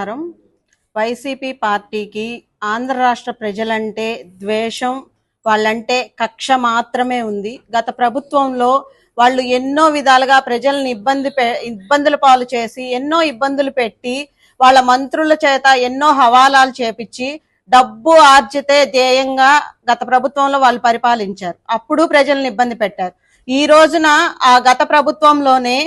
నమస్కారం. వైసీపీ పార్టీకి ఆంధ్ర రాష్ట్ర ప్రజలంటే ద్వేషం వాళ్ళంటే కక్ష మాత్రమే ఉంది. గత ప్రభుత్వంలో వాళ్ళు ఎన్నో విధాలుగా ప్రజల్ని ఇబ్బంది పె ఇబ్బందుల పాలు చేసి ఎన్నో ఇబ్బందులు పెట్టి వాళ్ళ మంత్రుల చేత ఎన్నో హవాలాలు చేపించి డబ్బు ఆర్జితే ధ్యేయంగా గత ప్రభుత్వంలో వాళ్ళు పరిపాలించారు. అప్పుడు ప్రజల్ని ఇబ్బంది పెట్టారు. ఈ రోజున ఆ గత ప్రభుత్వంలోనే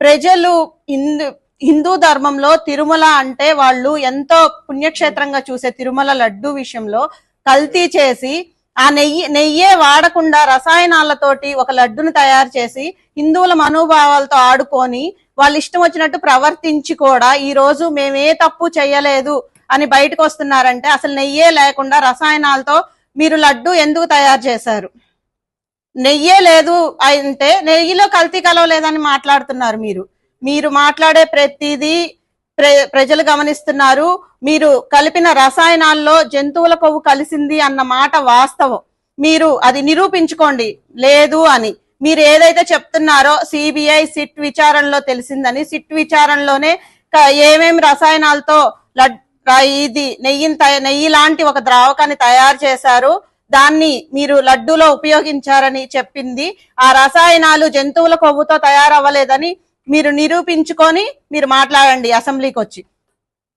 ప్రజలు ఇందు హిందూ ధర్మంలో తిరుమల అంటే వాళ్ళు ఎంతో పుణ్యక్షేత్రంగా చూసే తిరుమల లడ్డు విషయంలో కల్తీ చేసి ఆ నెయ్యి నెయ్యే వాడకుండా రసాయనాలతోటి ఒక లడ్డును తయారు చేసి హిందువుల మనోభావాలతో ఆడుకొని వాళ్ళు ఇష్టం వచ్చినట్టు ప్రవర్తించి కూడా ఈ రోజు మేమే తప్పు చేయలేదు అని బయటకు వస్తున్నారంటే అసలు నెయ్యే లేకుండా రసాయనాలతో మీరు లడ్డు ఎందుకు తయారు చేశారు? నెయ్యే లేదు అంటే నెయ్యిలో కల్తీ కలవలేదని మాట్లాడుతున్నారు మీరు. మీరు మాట్లాడే ప్రతిదీ ప్ర ప్రజలు గమనిస్తున్నారు. మీరు కలిపిన రసాయనాల్లో జంతువుల కొవ్వు కలిసింది అన్న మాట వాస్తవం. మీరు అది నిరూపించుకోండి. లేదు అని. మీరు ఏదైతే చెప్తున్నారో సిబిఐ సిట్ విచారణలో తెలిసిందని. సిట్ విచారణలోనే క- ఏమేమి రసాయనాలతో లడ్ ఇది నెయ్యిని తయ- నెయ్యి లాంటి ఒక ద్రావకాన్ని తయారు చేశారు. దాన్ని మీరు లడ్డూలో ఉపయోగించారని చెప్పింది. ఆ రసాయనాలు జంతువుల కొవ్వుతో తయారవ్వలేదని మీరు నిరూపించుకొని మీరు మాట్లాడండి అసెంబ్లీకి వచ్చి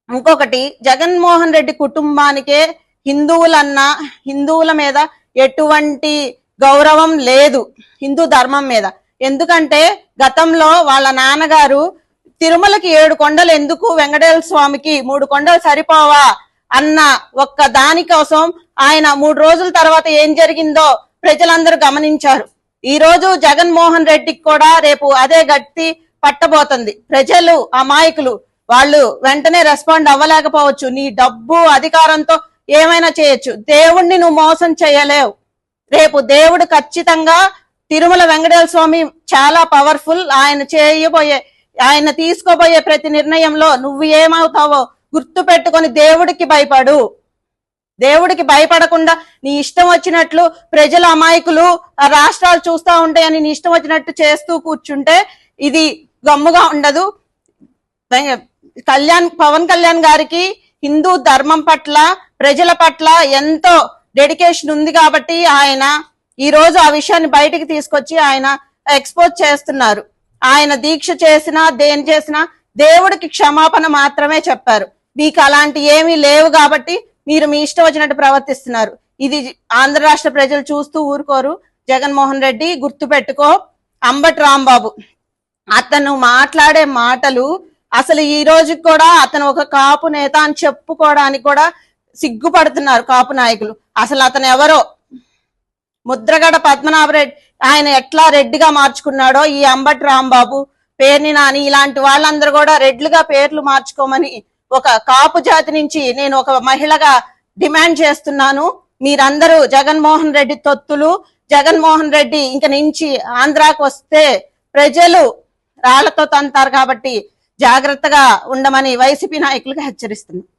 ఇంకొకటి జగన్మోహన్ రెడ్డి కుటుంబానికే హిందువులన్నా హిందువుల మీద ఎటువంటి గౌరవం లేదు హిందూ ధర్మం మీద. ఎందుకంటే గతంలో వాళ్ళ నాన్నగారు తిరుమలకి ఏడు కొండలు ఎందుకు వెంకటేశ్వర స్వామికి మూడు కొండలు సరిపోవా అన్న ఒక్క దాని కోసం ఆయన మూడు రోజుల తర్వాత ఏం జరిగిందో ప్రజలందరూ గమనించారు. ఈ రోజు జగన్మోహన్ రెడ్డికి కూడా రేపు అదే గట్టి పట్టబోతుంది. ప్రజలు అమాయకులు వాళ్ళు వెంటనే రెస్పాండ్ అవ్వలేకపోవచ్చు. నీ డబ్బు అధికారంతో ఏమైనా చేయొచ్చు. దేవుణ్ణి నువ్వు మోసం చేయలేవు. రేపు దేవుడు ఖచ్చితంగా తిరుమల వెంకటేశ్వర స్వామి చాలా పవర్ఫుల్ ఆయన చేయబోయే ఆయన తీసుకోబోయే ప్రతి నిర్ణయంలో నువ్వు ఏమవుతావో గుర్తు పెట్టుకొని దేవుడికి భయపడు. దేవుడికి భయపడకుండా నీ ఇష్టం వచ్చినట్లు ప్రజల అమాయకులు రాష్ట్రాలు చూస్తా ఉంటాయని నీ ఇష్టం వచ్చినట్టు చేస్తూ కూర్చుంటే ఇది గమ్ముగా ఉండదు. కళ్యాణ్ పవన్ కళ్యాణ్ గారికి హిందూ ధర్మం పట్ల ప్రజల పట్ల ఎంతో డెడికేషన్ ఉంది కాబట్టి ఆయన ఈ రోజు ఆ విషయాన్ని బయటికి తీసుకొచ్చి ఆయన ఎక్స్పోజ్ చేస్తున్నారు. ఆయన దీక్ష చేసినా దేని చేసినా దేవుడికి క్షమాపణ మాత్రమే చెప్పారు. మీకు అలాంటి ఏమీ లేవు కాబట్టి మీరు మీ ఇష్టం వచ్చినట్టు ప్రవర్తిస్తున్నారు. ఇది ఆంధ్ర రాష్ట్ర ప్రజలు చూస్తూ ఊరుకోరు. జగన్మోహన్ రెడ్డి గుర్తు పెట్టుకో అంబటి రాంబాబు. అతను మాట్లాడే మాటలు అసలు ఈ రోజు కూడా అతను ఒక కాపు నేత అని చెప్పుకోవడానికి కూడా సిగ్గుపడుతున్నారు కాపు నాయకులు. అసలు అతను ఎవరో? ముద్రగడ పద్మనాభరెడ్డి. ఆయన ఎట్లా రెడ్డిగా మార్చుకున్నాడో? ఈ అంబటి రాంబాబు పేర్ని నాని ఇలాంటి వాళ్ళందరూ కూడా రెడ్లుగా పేర్లు మార్చుకోమని ఒక కాపు జాతి నుంచి నేను ఒక మహిళగా డిమాండ్ చేస్తున్నాను. మీరందరూ జగన్మోహన్ రెడ్డి తొత్తులు. జగన్మోహన్ రెడ్డి ఇంక నుంచి ఆంధ్రాకు వస్తే ప్రజలు రాళ్ళతో తంతారు కాబట్టి జాగ్రత్తగా ఉండమని వైసీపీ నాయకులకు హెచ్చరిస్తున్నారు